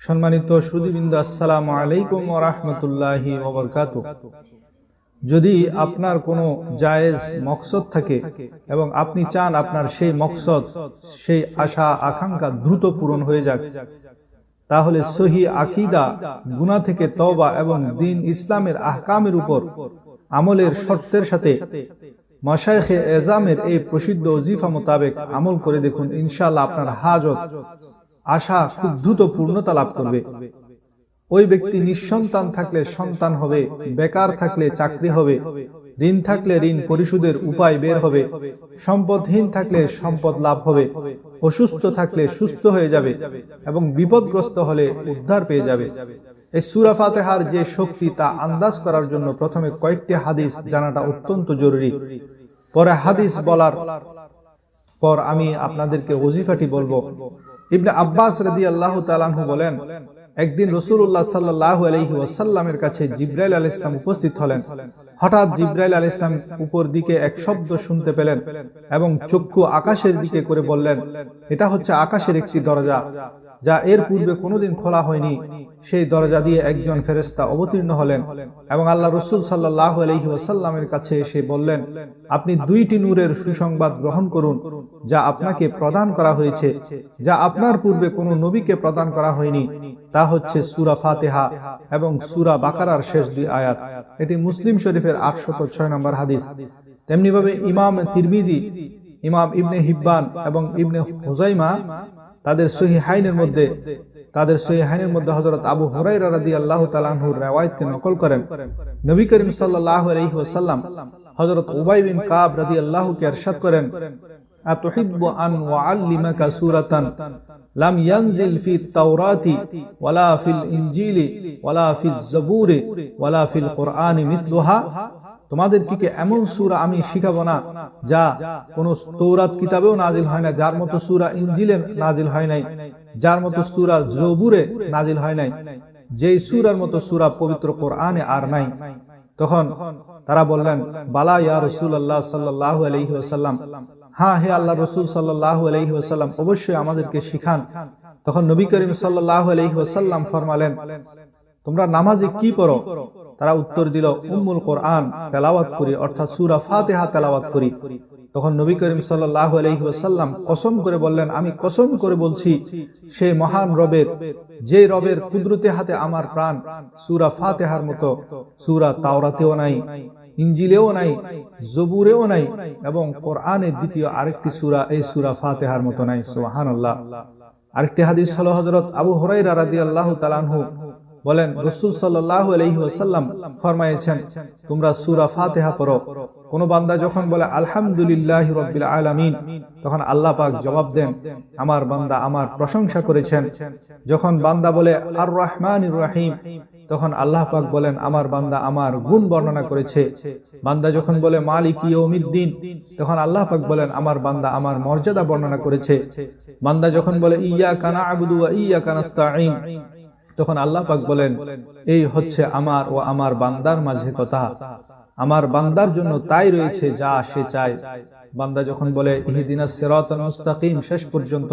সম্মানিত আলাইকুম যদি আপনার কোনো জায়েজ মকসদ থাকে এবং আপনি চান আপনার সেই মকসদ, সেই আশা, আকাঙ্ক্ষা দ্রুত পূরণ হয়ে যাক, তাহলে সহি আকিদা গুনা থেকে তওবা এবং দিন ইসলামের আহকামের উপর আমলের শর্তের সাথে মাসাইখে এজামের এই প্রসিদ্ধ ওজিফা মোতাবেক আমল করে দেখুন ইনশাল্লাহ আপনার হাজত, আশা খুব দ্রুত পূর্ণতা লাভ করবে। ওই ব্যক্তি নিঃসন্তান থাকলে সন্তান হবে, বেকার থাকলে চাকরি হবে, ঋণ থাকলে ঋণ পরিশোধের উপায় বের হবে, সম্পদহীন থাকলে সম্পদ লাভ হবে, অসুস্থ থাকলে সুস্থ হয়ে যাবে এবং বিপদগ্রস্ত হলে উদ্ধার পেয়ে যাবে। এই সুরা ফাতেহার যে শক্তি তা আন্দাজ করার জন্য প্রথমে কয়েকটি হাদিস জানাটা অত্যন্ত জরুরি। পরে হাদিস বলার পর আমি আপনাদেরকে ওজিফাটি বলব। ইবনে আব্বাস রাদি আল্লাহ তালাহু বলেন, একদিন রসুল্লাহ সাল্লাহ আলহি ওয়াসাল্লামের কাছে জিব্রাইল আল ইসলাম উপস্থিত হলেন। হঠাৎ জিব্রাইল আল ইসলাম উপর দিকে এক শব্দ শুনতে পেলেন এবং চক্ষু আকাশের দিকে করে বললেন, এটা হচ্ছে আকাশের একটি দরজা। যা এর পূর্বে কোনোদিন খোলা হয়নি, সেই দরজা দিয়ে একজন ফেরেস্তা অবতীর্ণ হলেন এবং আল্লাহ রসুল সাল্লাহ আলহি ওয়াসাল্লামের কাছে এসে বললেন, আপনি দুইটি নূরের সুসংবাদ গ্রহণ করুন, যা আপনাকে প্রদান করা হয়েছে। যা আপনার পূর্বে কোনো নবীকে প্রদান করা হয়নি, তা হচ্ছে সুরা ফাতেহা এবং সুরা বাকারার শেষ দুই আয়াত। এটি মুসলিম শরীফের আটশত ছয় নম্বর হাদিস। তেমনিভাবে ইমাম তিরমিজি, ইমাম ইবনে হিব্বান এবং ইবনে হুজাইমা তাদের সহি হাইনের মধ্যে তাদের সহি হাইনের মধ্যে হজরত আবু হুরাই রাদি আল্লাহ তালাহুর রেওয়ায়তকে নকল করেন নবী করিম সাল্লাহ আলহি ওসাল্লাম হজরত উবাই বিন কাব রাদি আল্লাহকে এরশাদ করেন أتحب أن أعلمك سورة لم ينزل في التوراة ولا في الإنجيل ولا في الزبور ولا في القرآن مثلها তোমাদের কি এমন সুরা আমি শিখাবো না, যা কোন তৌরাত কিতাবেও নাজিল হয় না যার মতো সুরা ইঞ্জিলে নাজিল হয় নাই, যার মতো সুরা জবুরে নাজিল হয় নাই, যেই সুরার মতো সুরা পবিত্র কোরআনে আর নাই। তখন তারা বললেন, বালা ইয়া রসুল আল্লাহ সাল্লাহ আলহি হ্যাঁ হে আল্লাহ রসুল সাল্লাহ আলহি অবশ্যই আমাদেরকে শিখান। তখন নবী করিম সাল্লাহ আলহি ফরমালেন, তোমরা নামাজে কি পড়ো? তারা উত্তর দিল, উম্মুল কোরআন, তেলাওয়াত করি। অর্থাৎ সুরা ফাতেহা তেলাওয়াত করি। তখন নবী করিম আলহি কসম করে বললেন, আমি কসম করে বলছি সে মহান রবের যে রবের কুদরতে হাতে আমার প্রাণ, সুরা ফাতেহার মতো, সুরা তাওরাতেও নাই ইঞ্জিলেও নাই, জবুরেও নাই এবং কোরআনের দ্বিতীয় আরেকটি সুরা, এই সুরা ফাতেহার মতো নাই। সোহান আরেকটি হাদিস হল হজরত আবু হরাই রাদি আল্লাহ তালানহু বলেন, রসুল সাল্লাহ আলহি ওসাল্লাম ফরমাইছেন তোমরা সুরা ফাতেহা পড়ো। কোন বান্দা যখন বলে, আলহামদুলিল্লাহ রবিল আলমিন, তখন আল্লাহ পাক জবাব দেন, আমার বান্দা আমার প্রশংসা করেছেন। যখন বান্দা বলে আর রহমান রাহিম, তখন আল্লাহ পাক বলেন, আমার বান্দা আমার গুণ বর্ণনা করেছে। বান্দা যখন বলে, মালিক ইয়মিদ্দিন তখন আল্লাহ পাক বলেন, আমার বান্দা আমার মর্যাদা বর্ণনা করেছে। বান্দা যখন বলে, ইয়া কানা আবুদু ইয়া কানাস্তাইন তখন আল্লাহ পাক বলেন, এই হচ্ছে আমার ও আমার বান্দার মাঝে কথা। আমার বান্দার জন্য তাই রয়েছে যা সে চায়। বান্দা যখন বলে, ইহিদিনা সেরাত মুস্তাকিম শেষ পর্যন্ত,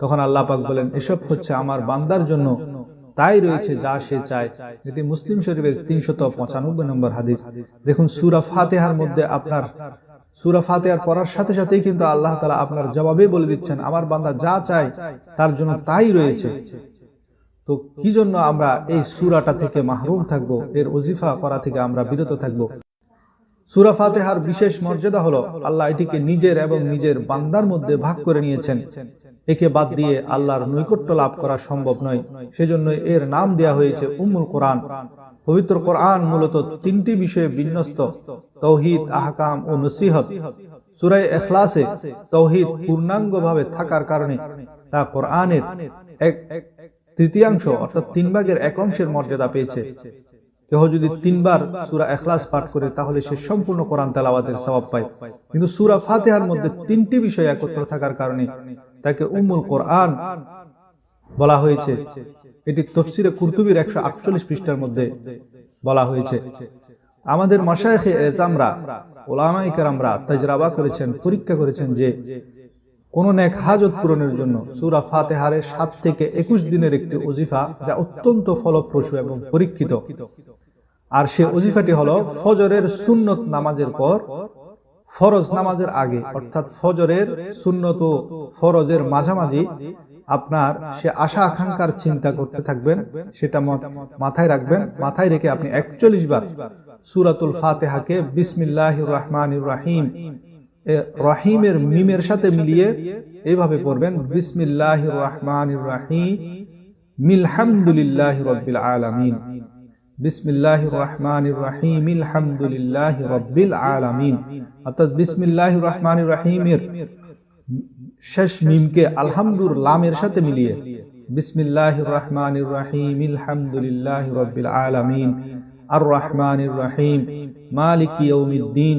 তখন আল্লাহ পাক বলেন, এসব হচ্ছে আমার বান্দার জন্য তাই রয়েছে যা সে চায়। এটি মুসলিম শরীফের তিনশত পঁচানব্বই নম্বর হাদিস। দেখুন, সুরা ফাতেহার মধ্যে আপনার, সুরা ফাতেহার পড়ার সাথে সাথেই কিন্তু আল্লাহ তালা আপনার জবাবে বলে দিচ্ছেন, আমার বান্দা যা চায় তার জন্য তাই রয়েছে। তো কি জন্য আমরা এই সুরাটা থেকে মাহরুম থাকব? এর ওজিফা করা থেকে আমরা বিরত থাকব। সুরা ফাতেহার বিশেষ মর্যাদা হলো, আল্লাহ এটিকে নিজের এবং নিজের বান্দার মধ্যে ভাগ করে নিয়েছেন। একে বাদ দিয়ে আল্লাহর নৈকট্য লাভ করা সম্ভব নয়। সেজন্য এর নাম দেয়া হয়েছে উম্মুল কোরআন। পবিত্র কোরআন মূলত তিনটি বিষয়ে বিন্যস্ত তৌহিদ আহকাম ও নসিহত। সুরাই এখলাসে তৌহিদ পূর্ণাঙ্গভাবে থাকার কারণে তা কোরআনের এক তৃতীয়াংশ অর্থাৎ তিন ভাগের এক অংশের মর্যাদা পেয়েছে। কেহ যদি তিনবার সুরা এখলাস পাঠ করে তাহলে সে সম্পূর্ণ কোরআন তেলাওয়াতের স্বভাব পায়। কিন্তু সুরা ফাতেহার মধ্যে তিনটি বিষয় একত্র থাকার কারণে তাকে উম্মুল কোরআন বলা হয়েছে। এটি তফসিরে কুর্তুবির একশো আটচল্লিশ পৃষ্ঠার মধ্যে বলা হয়েছে। আমাদের মশায়েখে এজামরা ওলামাই আমরা তাজরাবা করেছেন পরীক্ষা করেছেন যে কোন নেক হাজত পূরণের জন্য সুরা ফাতেহারের সাত থেকে একুশ দিনের একটি অজিফা যা অত্যন্ত ফলপ্রসূ এবং পরীক্ষিত। আর সে অজিফাটি হলো ফজরের সুন্নত নামাজের পর ফরজ নামাজের আগে, অর্থাৎ ফজরের সুন্নত ফরজের মাঝামাঝি আপনার সে আশা আকাঙ্ক্ষার চিন্তা করতে থাকবেন, সেটা মাথায় রাখবেন। মাথায় রেখে আপনি একচল্লিশ বার সুরাতুল ফাতেহাকে বিসমিল্লাহ রহমান রাহিম রহিমের মিমের সাথে মিলিয়ে এইভাবে পড়বেন বিসমিল্লাহ রহমান রাহিম মিলহামদুলিল্লাহ রব্বিল আলামিন বিসমিল্লাহ রহমান রাহিম আলহামদুলিল্লাহ রব্বিল আলামিন অর্থাৎ বিসমিল্লাহ রহমান রাহিমের শেষ মিমকে আলহামদুর লামের সাথে মিলিয়ে বিসমিল্লাহ রহমান রাহিম আলহামদুলিল্লাহ রব্বিল আলামিন আর রহমান রাহিম মালিক ইয়াউমিদ্দিন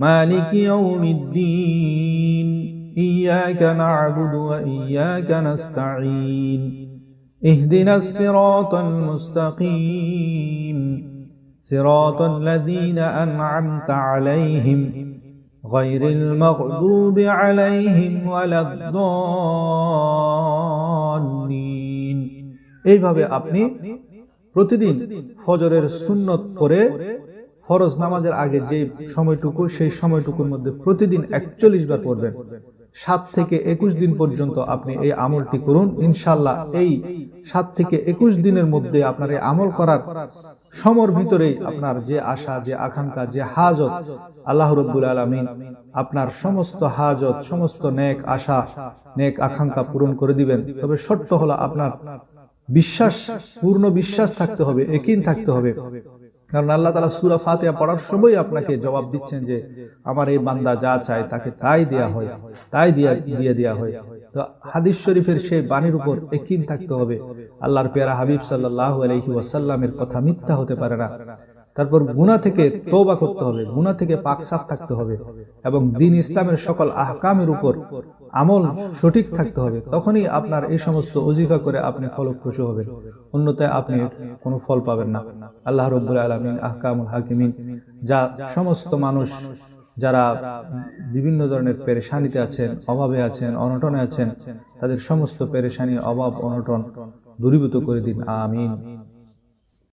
مالك يوم الدين إياك نعبد وإياك نستعين اهدنا الصراط المستقيم صراط الذين أنعمت عليهم غير المغضوب عليهم ولا الضالين এইভাবে আপনি প্রতিদিন ফজরের সুন্নত পরে ফরজ নামাজের আগে যে সময়টুকু, সেই সময়টুকুর মধ্যে প্রতিদিন একচল্লিশ বার পড়বেন। সাত থেকে একুশ দিন পর্যন্ত আপনি এই আমলটি করুন। ইনশাল্লাহ এই সাত থেকে একুশ দিনের মধ্যে আপনার এই আমল করার সমর ভিতরেই আপনার যে আশা, যে আকাঙ্ক্ষা, যে হাজত, আল্লাহ রব্বুল আলমিন আপনার সমস্ত হাজত, সমস্ত নেক আশা, নেক আকাঙ্ক্ষা পূরণ করে দিবেন। তবে শর্ত হলো আপনার বিশ্বাস, পূর্ণ বিশ্বাস থাকতে হবে একিন থাকতে হবে। কারণ আল্লাহ তালা সুরা ফাতিহা পড়ার সময় আপনাকে জবাব দিচ্ছেন যে আমার এই বান্দা যা চায় তাকে তাই দেয়া হয়, তাই দিয়া, দিয়ে দেয়া হয়। তো হাদিস শরীফের সেই বাণীর উপর একিন থাকতে হবে। আল্লাহর পেয়ারা হাবিব সাল্লাহ আলহি ওয়াসাল্লামের কথা মিথ্যা হতে পারে না। তারপর গুণা থেকে তৌবা করতে হবে গুণা থেকে পাক সাফ থাকতে হবে এবং দিন ইসলামের সকল আহকামের উপর আমল সঠিক থাকতে হবে। তখনই আপনার এই সমস্ত অজিফা করে আপনি ফলপ্রসূ হবেন। অন্যথায় আপনি কোনো ফল পাবেন না। আল্লাহ রব্বুল আলমিন আহকামুল হাকিমিন যা সমস্ত মানুষ যারা বিভিন্ন ধরনের পেরেশানিতে আছেন অভাবে আছেন অনটনে আছেন তাদের সমস্ত পেরেশানি অভাব অনটন দূরীভূত করে দিন। আমিন।